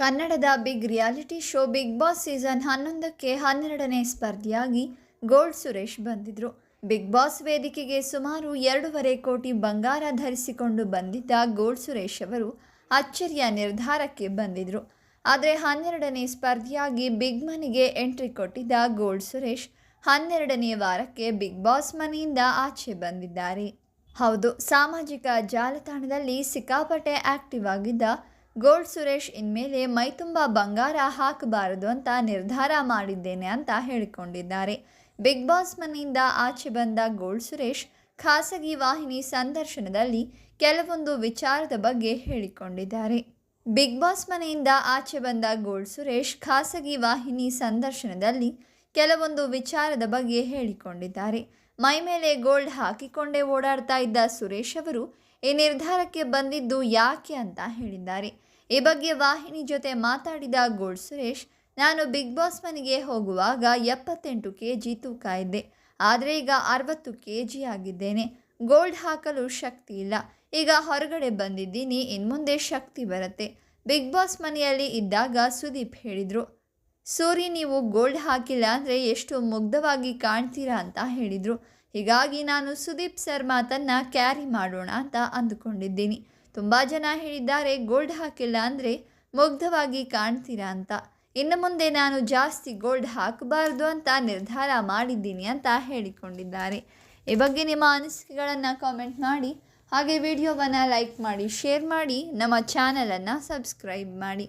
ಕನ್ನಡದ big reality show Bigg Boss season ಹನ್ನೊಂದಕ್ಕೆ ಹನ್ನೆರಡನೇ ಸ್ಪರ್ಧಿಯಾಗಿ ಗೋಲ್ಡ್ ಸುರೇಶ್ ಬಂದಿದ್ರು. ಬಿಗ್ ಬಾಸ್ ವೇದಿಕೆಗೆ ಸುಮಾರು ಎರಡೂವರೆ ಕೋಟಿ ಬಂಗಾರ ಧರಿಸಿಕೊಂಡು ಬಂದಿದ್ದ ಗೋಲ್ಡ್ ಸುರೇಶ್ ಅವರು ಅಚ್ಚರಿಯ ನಿರ್ಧಾರಕ್ಕೆ ಬಂದಿದ್ರು. ಆದರೆ ಹನ್ನೆರಡನೇ ಸ್ಪರ್ಧಿಯಾಗಿ ಬಿಗ್ ಮನಿಗೆ ಎಂಟ್ರಿ ಕೊಟ್ಟಿದ್ದ ಗೋಲ್ಡ್ ಸುರೇಶ್ ಹನ್ನೆರಡನೇ ವಾರಕ್ಕೆ ಬಿಗ್ ಬಾಸ್ ಮನೆಯಿಂದ ಆಚೆ ಬಂದಿದ್ದಾರೆ. ಹೌದು, ಸಾಮಾಜಿಕ ಜಾಲತಾಣದಲ್ಲಿ ಸಿಕ್ಕಾಪಟ್ಟೆ ಆಕ್ಟಿವ್ ಆಗಿದ್ದ ಗೋಲ್ಡ್ ಸುರೇಶ್ ಇನ್ಮೇಲೆ ಮೈತುಂಬ ಬಂಗಾರ ಹಾಕಬಾರದು ಅಂತ ನಿರ್ಧಾರ ಮಾಡಿದ್ದೇನೆ ಅಂತ ಹೇಳಿಕೊಂಡಿದ್ದಾರೆ. ಬಿಗ್ ಬಾಸ್ ಮನೆಯಿಂದ ಆಚೆ ಬಂದ ಗೋಲ್ಡ್ ಸುರೇಶ್ ಖಾಸಗಿ ವಾಹಿನಿ ಸಂದರ್ಶನದಲ್ಲಿ ಕೆಲವೊಂದು ವಿಚಾರದ ಬಗ್ಗೆ ಹೇಳಿಕೊಂಡಿದ್ದಾರೆ. ಬಿಗ್ ಬಾಸ್ ಮನೆಯಿಂದ ಆಚೆ ಬಂದ ಗೋಲ್ಡ್ ಸುರೇಶ್ ಖಾಸಗಿ ವಾಹಿನಿ ಸಂದರ್ಶನದಲ್ಲಿ ಕೆಲವೊಂದು ವಿಚಾರದ ಬಗ್ಗೆ ಹೇಳಿಕೊಂಡಿದ್ದಾರೆ. ಮೈ ಮೇಲೆ ಗೋಲ್ಡ್ ಹಾಕಿಕೊಂಡೇ ಓಡಾಡ್ತಾ ಇದ್ದ ಸುರೇಶ್ ಅವರು ಈ ನಿರ್ಧಾರಕ್ಕೆ ಬಂದಿದ್ದು ಯಾಕೆ ಅಂತ ಹೇಳಿದ್ದಾರೆ. ಈ ಬಗ್ಗೆ ವಾಹಿನಿ ಜೊತೆ ಮಾತಾಡಿದ ಗೋಲ್ಡ್ ಸುರೇಶ್, ನಾನು ಬಿಗ್ ಬಾಸ್ ಮನೆಗೆ ಹೋಗುವಾಗ ಎಪ್ಪತ್ತೆಂಟು ಕೆ ಜಿ ತೂಕ ಇದ್ದೆ. ಆದರೆ ಈಗ ಅರವತ್ತು ಕೆ ಜಿ ಆಗಿದ್ದೇನೆ. ಗೋಲ್ಡ್ ಹಾಕಲು ಶಕ್ತಿ ಇಲ್ಲ. ಈಗ ಹೊರಗಡೆ ಬಂದಿದ್ದೀನಿ. ಇನ್ಮುಂದೆ ಶಕ್ತಿ ಬರುತ್ತೆ. ಬಿಗ್ ಬಾಸ್ ಮನೆಯಲ್ಲಿ ಇದ್ದಾಗ ಸುದೀಪ್ ಹೇಳಿದರು, ಸೂರಿ, ನೀವು ಗೋಲ್ಡ್ ಹಾಕಿಲ್ಲ ಅಂದರೆ ಎಷ್ಟು ಮುಗ್ಧವಾಗಿ ಕಾಣ್ತೀರಾ ಅಂತ ಹೇಳಿದರು. ಹೀಗಾಗಿ ನಾನು ಸುದೀಪ್ ಸರ್ ಮಾತನ್ನು ಕ್ಯಾರಿ ಮಾಡೋಣ ಅಂತ ಅಂದುಕೊಂಡಿದ್ದೀನಿ. ತುಂಬ ಜನ ಹೇಳಿದ್ದಾರೆ, ಗೋಲ್ಡ್ ಹಾಕಿಲ್ಲ ಅಂದರೆ ಮುಗ್ಧವಾಗಿ ಕಾಣ್ತೀರಾ ಅಂತ. ಇನ್ನು ಮುಂದೆ ನಾನು ಜಾಸ್ತಿ ಗೋಲ್ಡ್ ಹಾಕಬಾರ್ದು ಅಂತ ನಿರ್ಧಾರ ಮಾಡಿದ್ದೀನಿ ಅಂತ ಹೇಳಿಕೊಂಡಿದ್ದಾರೆ. ಈ ಬಗ್ಗೆ ನಿಮ್ಮ ಅನಿಸಿಕೆಗಳನ್ನು ಕಾಮೆಂಟ್ ಮಾಡಿ, ಹಾಗೆ ವಿಡಿಯೋವನ್ನು ಲೈಕ್ ಮಾಡಿ ಶೇರ್ ಮಾಡಿ, ನಮ್ಮ ಚಾನಲನ್ನು ಸಬ್ಸ್ಕ್ರೈಬ್ ಮಾಡಿ.